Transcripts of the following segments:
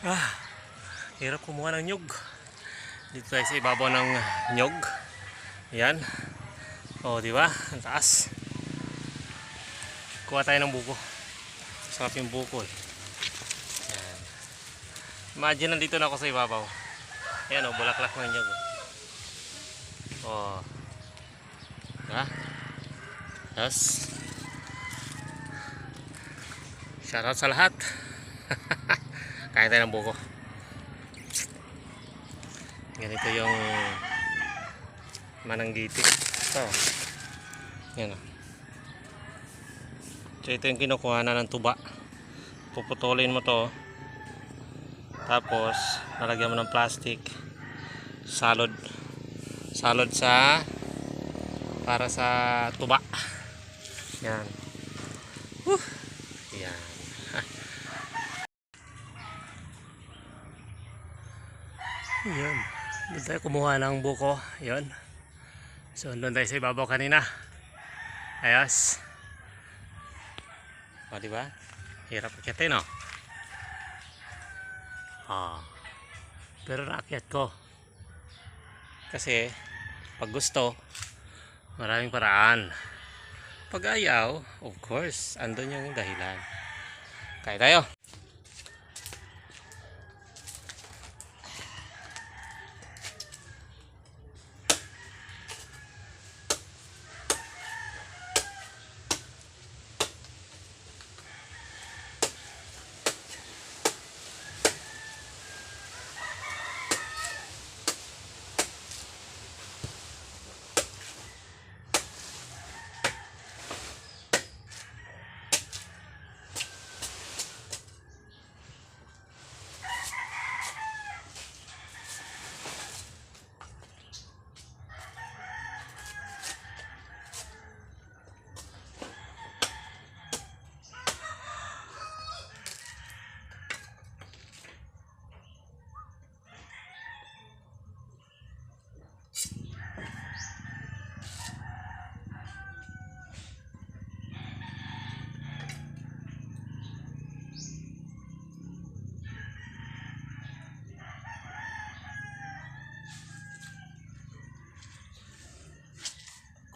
Ah, hirap kumuha ng nyug. Dito tayo sa ibabaw ng nyog. Yan. O, di ba? Ang taas. Kuha tayo ng buko. Sarap yung buko eh. Yan. Imagine nandito na ako sa ibabaw. Ayan o, bulaklak ng nyog. O. Diba? Yes. Shoutout sa lahat. Kain tayo ng buko. Ganito yung mananggiti. Ito. Yan o. So ito yung kinukuha na ng tuba. Puputulin mo to. Tapos, lalagyan mo ng plastic. Salod. Salod sa para sa tuba. Yan. Whew. Yan. Yan. Doon tayo kumuha ng buko. Yan. So, doon tayo sa ibabaw kanina. Ayos. O, di ba? Hirap akitin, no? Ah. Pero naakyat ko. Kasi, pag gusto, maraming paraan. Pag ayaw, of course, andun yung dahilan. Kaya tayo.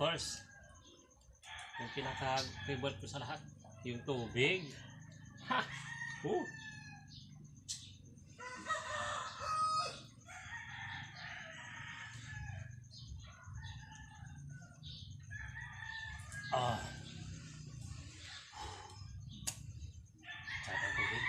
Course, yung pinaka-favorite ko sa lahat, yung tubig. Ha! Oh! Ah. Sarap ang tubig.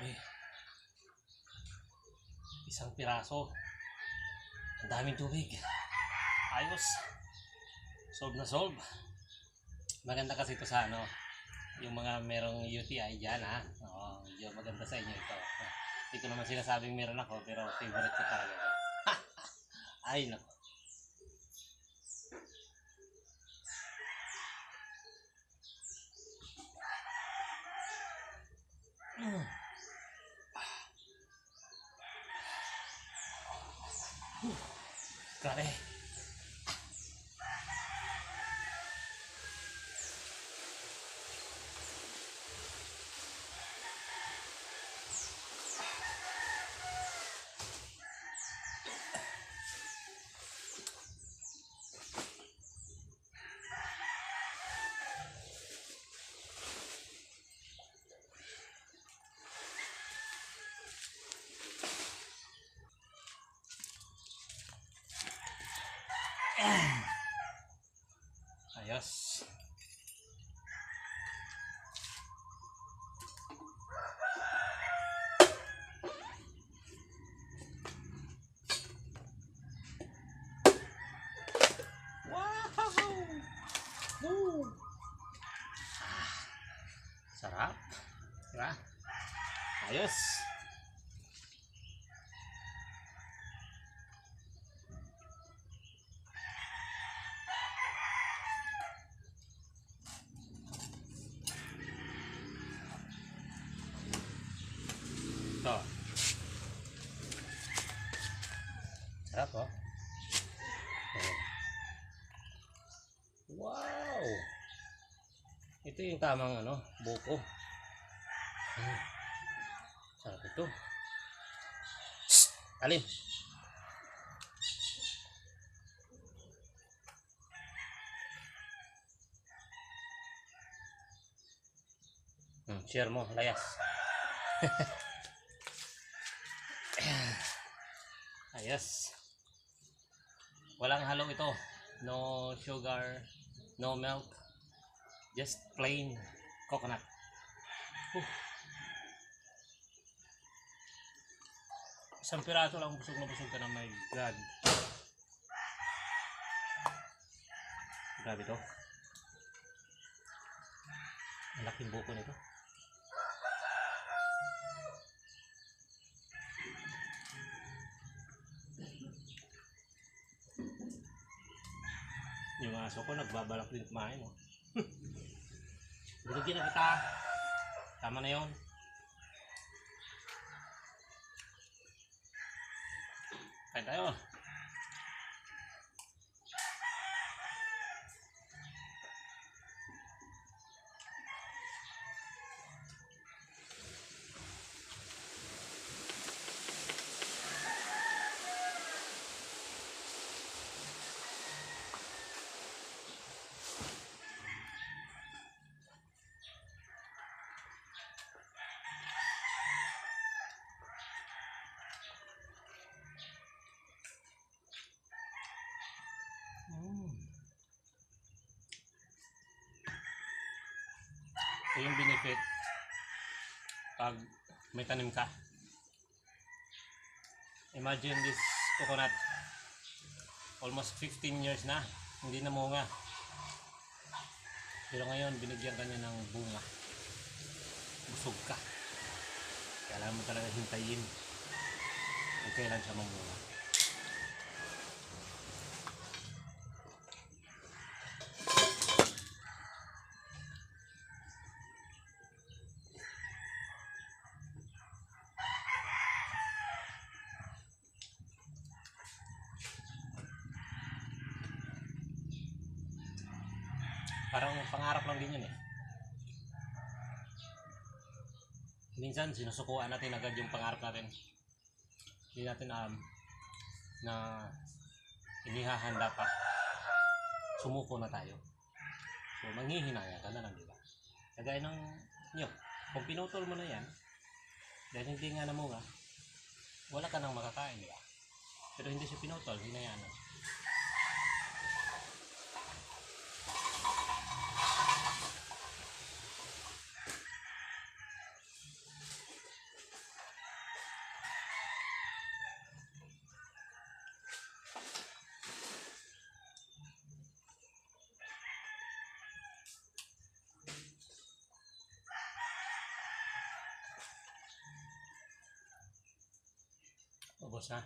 Grabe. Isang piraso. Ang daming tubig. Ayos. Solve na solve. Maganda kasi ito sa ano, yung mga merong UTI dyan ha. Oo, medyo maganda sa inyo ito. Hindi ko naman sinasabing meron ako, pero favorite ko talaga. Ay, nako. Mm. Grabe. Yes. Wow! Woo! Ah. Sarap. Diba? Ayos. Wow! Ito yung tamang ano, buko. Hmm. Sarap ito. Shhh! Alin? Hmm, share mo, layas. Ayos. Walang halo ito. No sugar, no milk. Just plain coconut. Uh. Isang piraso lang busog na busog ka na my God. Grabe to. Ang laking buko nito. Yung aso ko nagbabalak din kumain. Oh. Bulugin na kita. Tama na yon. Kain tayo. Ito yung benefit pag may tanim ka. Imagine this coconut almost 15 years na hindi na munga. Pero ngayon binigyan ka niya ng bunga. Busog ka. Kailangan mo talaga hintayin kung kailan siya mamunga. Parang pangarap lang din yun eh. Minsan sinusukuan natin agad yung pangarap natin. Hindi natin alam na inihahanda pa. Sumuko na tayo. So manghihinaya ka na lang, di ba? Kagaya ng nyo, kung pinutol mo na yan, dahil hindi nga namunga, wala ka nang makakain, di ba? Pero hindi siya pinutol, hinayaan lang. Ubos na.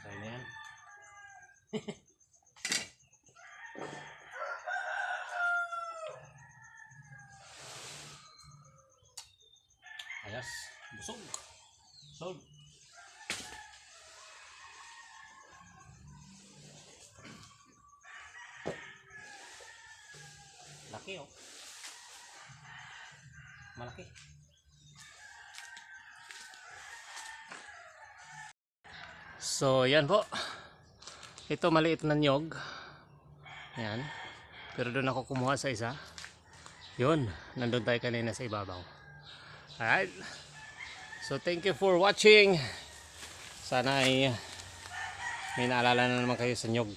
Try na yan. Busog. Busog. Laki oh. Malaki. So, yan po. Ito maliit na nyog. Yan. Pero doon ako kumuha sa isa. Yun. Nandun tayo kanina sa ibabaw. Alright. So, thank you for watching. Sana ay may naalala na naman kayo sa nyog.